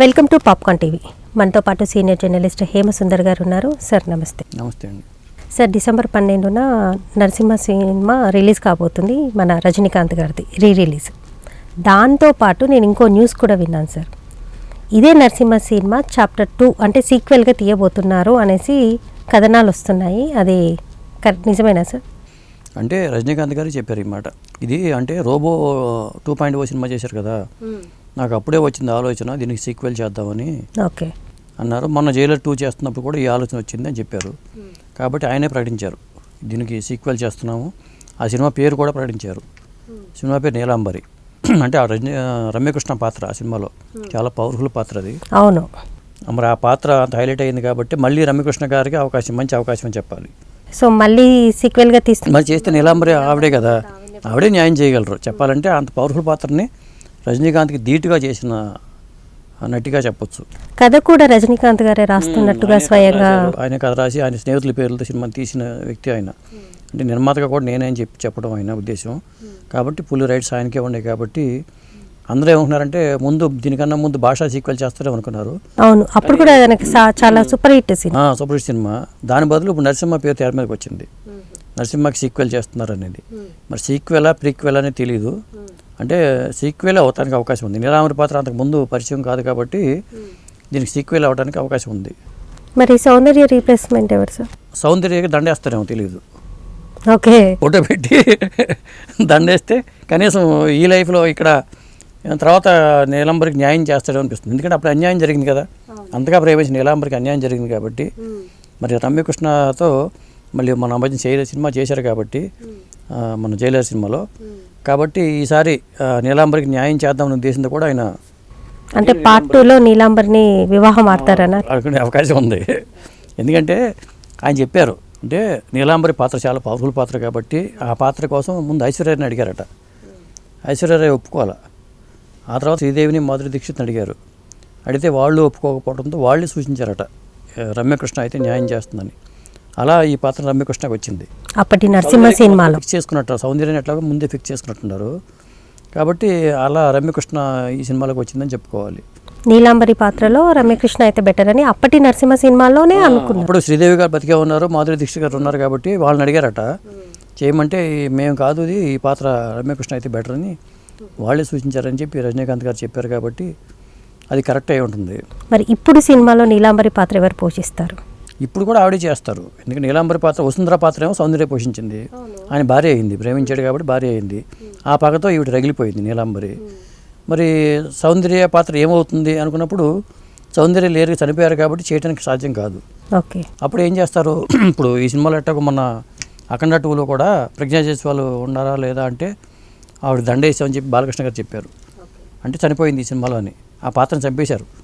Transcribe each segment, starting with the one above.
Welcome to popcorn TV. మనతో పాటు senior journalist Hemasundar గారు ఉన్నారు. సార్ నమస్తే. నమస్తే అండి. సార్ డిసెంబర్ పన్నెండున నరసింహ సినిమా రిలీజ్ కాబోతుంది. మన రజనీకాంత్ గారిది రీ రిలీజ్ దాంతో పాటు నేను ఇంకో న్యూస్ కూడా విన్నాను సార్. ఇదే నరసింహ సినిమా చాప్టర్ టూ అంటే సీక్వెల్గా తీయబోతున్నారు అనేసి కథనాలు వస్తున్నాయి. అది కరెక్ట్ నిజమేనా సార్? అంటే రజనీకాంత్ గారు చెప్పారు ఈ మాట. ఇది అంటే Robo two point o cinema చేశారు కదా. నాకు అప్పుడే వచ్చింది ఆలోచన దీనికి సీక్వెల్ చేద్దామని. ఓకే. అన్నారు. మొన్న జైలర్ టూ చేస్తున్నప్పుడు కూడా ఈ ఆలోచన వచ్చింది అని చెప్పారు. కాబట్టి ఆయనే ప్రకటించారు. దీనికి సీక్వెల్ చేస్తున్నాము. ఆ సినిమా పేరు కూడా ప్రకటించారు. సినిమా పేరు నీలాంబరి. అంటే ఆ రజనీ రమ్యకృష్ణ పాత్ర ఆ సినిమాలో. చాలా పవర్ఫుల్ పాత్ర అది. అవును. మరి ఆ పాత్ర అంత హైలైట్ అయింది కాబట్టి మళ్ళీ రమ్యకృష్ణ గారికి అవకాశం మంచి అవకాశం అని చెప్పాలి. సో మళ్ళీ సీక్వెల్గా తీస్తున్నారు. మరి చేస్తే నీలాంబరి ఆవిడే కదా. ఆవిడే న్యాయం చేయగలరు. చెప్పాలంటే అంత పవర్ఫుల్ పాత్రని రజనీకాంత్కి ధీటుగా చేసిన నటిగా చెప్పొచ్చు. కథ కూడా రజనీకాంత్ గారే రాస్తున్నట్టుగా స్వయంగా ఆయన కథ రాసి ఆయన స్నేహితుల పేర్లతో సినిమా తీసిన వ్యక్తి ఆయన. అంటే నిర్మాతగా కూడా నేనే అని చెప్పి చెప్పడం ఆయన ఉద్దేశం. కాబట్టి ఫుల్ రైట్స్ ఆయనకే ఉన్నాయి కాబట్టి అందరూ ఏమనుకున్నారంటే ముందు దీనికన్నా ముందు భాషా సీక్వెల్ చేస్తారేమో అనుకున్నారు. అవును అప్పుడు కూడా చాలా super hit cinema. Super hit cinema. దాని బదులు ఇప్పుడు నరసింహ పేరు తెర మీదకి వచ్చింది. నరసింహకి సీక్వెల్ చేస్తున్నారు అనేది మరి సీక్వెలా ప్రీక్వెల్ అనేది తెలియదు అంటే సీక్వెల్ అవటానికి అవకాశం ఉంది. నీలాంబరి పాత్ర అంతకు ముందు పరిచయం కాదు కాబట్టి దీనికి సీక్వెల్ అవడానికి అవకాశం ఉంది. మరి సౌందర్య రీప్లేస్మెంట్ ఎవరు సార్? సౌందర్యకి దండేస్తారేమో తెలియదు ఓకే. ఫోటో పెట్టి దండేస్తే కనీసం ఈ లైఫ్లో ఇక్కడ తర్వాత నీలాంబరికి న్యాయం చేస్తాడో అనిపిస్తుంది. ఎందుకంటే అప్పుడు అన్యాయం జరిగింది కదా. అంతగా ప్రేమించిన నీలాంబరికి అన్యాయం జరిగింది కాబట్టి మరి రమ్యకృష్ణతో మళ్ళీ మన మధ్య చేయలే సినిమా చేశారు కాబట్టి మన జైలర్ సినిమాలో కాబట్టి ఈసారి నీలాంబరికి న్యాయం చేద్దామనే ఉద్దేశంతో కూడా ఆయన అంటే పార్ట్ టూలో నీలాంబర్ని వివాహం ఆడతారన్న అనుకునే అవకాశం ఉంది. ఎందుకంటే ఆయన చెప్పారు అంటే నీలాంబరి పాత్ర చాలా పవర్ఫుల్ పాత్ర కాబట్టి ఆ పాత్ర కోసం ముందు ఐశ్వర్యని అడిగారట. ఐశ్వర్యరాయ్ ఒప్పుకోవాలా? ఆ తర్వాత శ్రీదేవిని మాధురి దీక్షిత్ని అడిగారు. అడిగితే వాళ్ళు ఒప్పుకోకపోవడంతో వాళ్ళే సూచించారట రమ్యకృష్ణ అయితే న్యాయం చేస్తుందని. అలా ఈ పాత్ర రమ్యకృష్ణకి వచ్చింది. అప్పటి నరసింహ సినిమాలో. ఫిక్స్ చేసుకున్నట్టు సౌందర్యాన్ని ఎట్లాగో ముందే ఫిక్స్ చేసుకున్నట్టున్నారు. కాబట్టి అలా రమ్యకృష్ణ ఈ సినిమాలోకి వచ్చిందని చెప్పుకోవాలి. నీలాంబరి పాత్రలో రమ్యకృష్ణ అయితే బెటర్ అని అప్పటి నరసింహ సినిమాలోనే అనుకున్నారు. అప్పుడు శ్రీదేవి గారు బతికే ఉన్నారు మాధురి దీక్షిత్ గారు ఉన్నారు కాబట్టి వాళ్ళని అడిగారట చేయమంటే మేము కాదు ఇది ఈ పాత్ర రమ్యకృష్ణ అయితే బెటర్ అని వాళ్ళే సూచించారని చెప్పి రజనీకాంత్ గారు చెప్పారు కాబట్టి అది కరెక్ట్ అయి ఉంటుంది. మరి ఇప్పుడు సినిమాలో నీలాంబరి పాత్ర ఎవరు పోషిస్తారు? ఇప్పుడు కూడా ఆవిడే చేస్తారు. ఎందుకంటే నీలాంబరి పాత్ర వసుంధర పాత్ర ఏమో సౌందర్య పోషించింది. ఆయన భార్య అయింది ప్రేమించాడు కాబట్టి భార్య అయింది. ఆ పగతో ఈవిడ రగిలిపోయింది నీలాంబరి. మరి సౌందర్య పాత్ర ఏమవుతుంది అనుకున్నప్పుడు సౌందర్య లేరు చనిపోయారు కాబట్టి చేయడానికి సాధ్యం కాదు. ఓకే. అప్పుడు ఏం చేస్తారు? ఇప్పుడు ఈ సినిమాలో ఎట్టకు మొన్న అఖండ టూలో కూడా ప్రజ్ఞా వాళ్ళు ఉన్నారా లేదా అంటే ఆవిడ దండేసామని చెప్పి బాలకృష్ణ గారు చెప్పారు. అంటే చనిపోయింది ఈ సినిమాలో అని. ఆ పాత్రను చంపేశారు.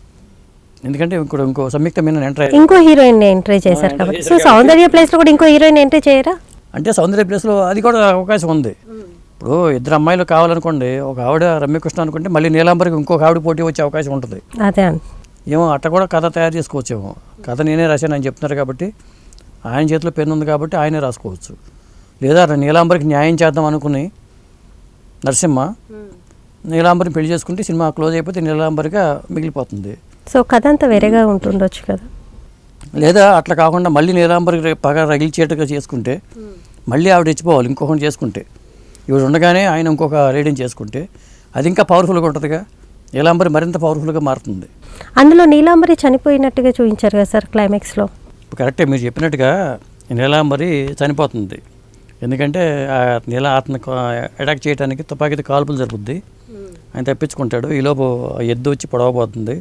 ఎందుకంటే ఇంకో సంయుక్త మీనన్ ఎంటర్ ఇంకో హీరోయిన్ ఎంట్రీ చేశారు కాబట్టి. సో సౌందర్య ప్లేస్లో కూడా ఇంకో హీరోయిన్ ఎంట్రీ చేయరా? అంటే సౌందర్య ప్లేస్లో అది కూడా అవకాశం ఉంది. ఇప్పుడు ఇద్దరు అమ్మాయిలు కావాలనుకోండి ఒక ఆవిడ రమ్యకృష్ణ అనుకుంటే మళ్ళీ నీలాంబరికి ఇంకొక ఆవిడ పోటీ వచ్చే అవకాశం ఉంటుంది. అదే ఏమో అట్ట కూడా కథ తయారు చేసుకోవచ్చేమో. కథ నేనే రాశాను అని చెప్తున్నారు కాబట్టి ఆయన చేతిలో పెన్ను ఉంది కాబట్టి ఆయనే రాసుకోవచ్చు. లేదా నీలాంబరికి న్యాయం చేద్దాం అనుకుని నరసింహ నీలాంబరిని పెళ్ళి చేసుకుంటే సినిమా క్లోజ్ అయిపోతే నీలాంబరిగా మిగిలిపోతుంది. సో కథ అంతా వేరేగా ఉంటుండొచ్చు కదా. లేదా అట్లా కాకుండా మళ్ళీ నీలాంబరికి పగ రగిల్చేట్టుగా చేసుకుంటే మళ్ళీ ఆవిడ ఇచ్చిపోవాలి ఇంకొకటి చేసుకుంటే. ఇవిడ ఉండగానే ఆయన ఇంకొక రేడియం చేసుకుంటే అది ఇంకా పవర్ఫుల్గా ఉంటుందిగా. నీలాంబరి మరింత పవర్ఫుల్గా మారుతుంది. అందులో నీలాంబరి చనిపోయినట్టుగా చూపించారు కదా సార్ క్లైమాక్స్లో ఇప్పుడు కరెక్టే మీరు చెప్పినట్టుగా నీలాంబరి చనిపోతుంది. ఎందుకంటే ఆ నీల అతను అటాక్ చేయడానికి తుపాకీతో కాల్పులు జరుగుద్ది. ఆయన తప్పించుకుంటాడు. ఈలోపు ఎద్దు వచ్చి పొడవబోతుంది.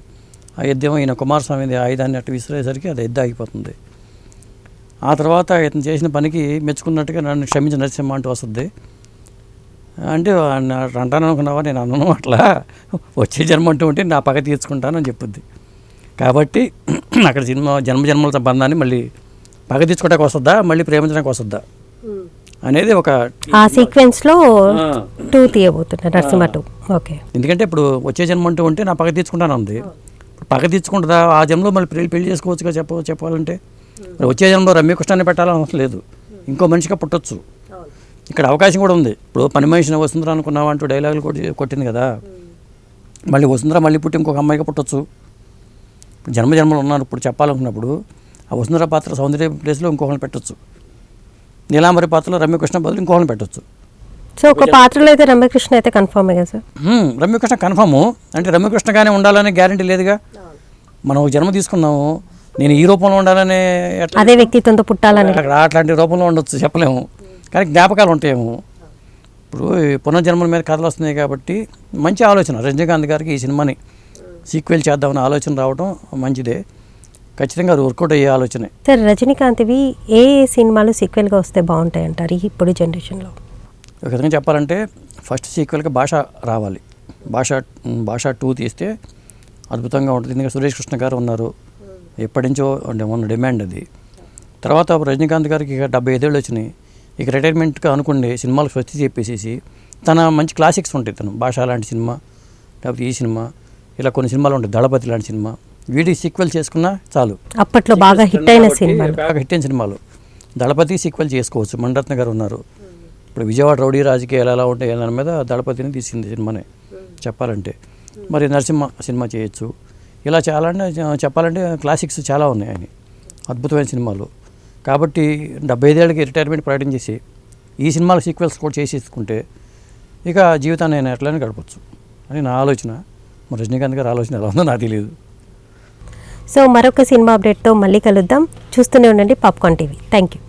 ఆ ఎద్దేమో ఈయన కుమారస్వామి ఆయుధాన్ని అట్టు విసిరేసరికి అది ఎద్దు ఆగిపోతుంది. ఆ తర్వాత ఇతను చేసిన పనికి మెచ్చుకున్నట్టుగా నన్ను క్షమించి నరసింహ అంటూ వస్తుంది. అంటే అంటాను అనుకున్నావా? నేను అన్నను అట్లా. వచ్చే జన్మ అంటూ ఉంటే నా పగ తీర్చుకుంటాను అని చెప్పుద్ది. కాబట్టి అక్కడ జన్మ జన్మ జన్మల బంధాన్ని మళ్ళీ పగ తీర్చుకోవడానికి వస్తుందా మళ్ళీ ప్రేమించడానికి వస్తుందా అనేది ఒక ఆ సీక్వెన్స్లో టూ తీయబోతున్నారు నరసింహ టూ. ఓకే. ఎందుకంటే ఇప్పుడు వచ్చే జన్మ అంటూ ఉంటే నా పగ తీర్చుకుంటాను ఉంది పగ తీర్చుకుంటుందా? ఆ జన్మలో మళ్ళీ పెళ్ళి పెళ్ళి చేసుకోవచ్చుగా చెప్ప చెప్పాలంటే? మరి వచ్చే జన్మలో రమ్యకృష్ణాన్ని పెట్టాలని అవసరం లేదు. ఇంకో మనిషిగా పుట్టొచ్చు. ఇక్కడ అవకాశం కూడా ఉంది. ఇప్పుడు పని మనిషిని వసుంధర అనుకున్నావా అంటూ డైలాగులు కొట్టి కొట్టింది కదా? మళ్ళీ వసుంధర మళ్ళీ పుట్టి ఇంకొక అమ్మాయిగా పుట్టొచ్చు. జన్మ జన్మలు ఉన్నారు. ఇప్పుడు చెప్పాలనుకున్నప్పుడు ఆ వసుంధర పాత్ర సౌందర్య ప్లేస్లో ఇంకొకరిని పెట్టొచ్చు. నీలాంబరి పాత్రలో రమ్యకృష్ణ బదులు ఇంకొకరిని పెట్టొచ్చు. సో ఒక పాత్రలో అయితే రమ్యకృష్ణ అయితే కన్ఫర్మే కదా సార్? రమ్యకృష్ణ కన్ఫాము అంటే రమ్యకృష్ణగానే ఉండాలనే గ్యారంటీ లేదుగా? మనం ఒక జన్మ తీసుకున్నాము నేను ఈ రూపంలో ఉండాలనే అదే వ్యక్తిత్వంతో పుట్టాలని అక్కడ అట్లాంటి రూపంలో ఉండొచ్చు చెప్పలేము. కానీ జ్ఞాపకాలు ఉంటాయేమో. ఇప్పుడు పునర్జన్మల మీద కథలు వస్తున్నాయి కాబట్టి మంచి ఆలోచన. రజనీకాంత్ గారికి ఈ సినిమాని సీక్వెల్ చేద్దామని ఆలోచన రావడం మంచిదే. ఖచ్చితంగా అది వర్కౌట్ అయ్యే ఆలోచనే. సార్ రజనీకాంత్వి ఏ ఏ సినిమాలు సీక్వెల్గా వస్తే బాగుంటాయి అంటారు ఇప్పుడు జనరేషన్లో ఒక విధంగా చెప్పాలంటే ఫస్ట్ సీక్వెల్కి భాష రావాలి. భాష భాష టూ తీస్తే అద్భుతంగా ఉంటుంది. ఎందుకంటే సురేష్ కృష్ణ గారు ఉన్నారు. ఎప్పటి నుంచో అంటే ఉన్న డిమాండ్ అది. తర్వాత రజనీకాంత్ గారికి ఇక డెబ్బై ఐదేళ్ళు వచ్చినాయి. ఇక రిటైర్మెంట్గా అనుకోండి సినిమాలు స్వస్తి చెప్పేసేసి తన మంచి క్లాసిక్స్ ఉంటాయి తను. భాష లాంటి సినిమా లేకపోతే ఈ సినిమా ఇలా కొన్ని సినిమాలు ఉంటాయి. దళపతి లాంటి సినిమా. వీటి సీక్వెల్ చేసుకున్నా చాలు. అప్పట్లో బాగా హిట్ అయిన సినిమాలు. బాగా హిట్ అయిన సినిమాలు. దళపతి సీక్వెల్ చేసుకోవచ్చు. మణిరత్న గారు ఉన్నారు. ఇప్పుడు విజయవాడ రౌడీ రాజకీయాలు ఎలా ఉంటాయి దాని మీద దళపతిని తీసింది సినిమానే చెప్పాలంటే. మరి నరసింహ సినిమా చేయొచ్చు. ఇలా చాలా అంటే చెప్పాలంటే క్లాసిక్స్ చాలా ఉన్నాయి ఆయన. అద్భుతమైన సినిమాలు. కాబట్టి డెబ్బై ఐదేళ్ళకి రిటైర్మెంట్ ప్రకటించేసి ఈ సినిమాల సీక్వెల్స్ కూడా చేసేసుకుంటే ఇక జీవితాన్ని నేను ఎట్లనే గడపచ్చు అని నా ఆలోచన. మరి రజనీకాంత్ గారి ఆలోచన ఎలా ఉందో నాకు తెలియదు సో మరొక సినిమా అప్డేట్తో మళ్ళీ కలుద్దాం. చూస్తూనే ఉండండి పాప్కార్న్ టీవీ. Thank you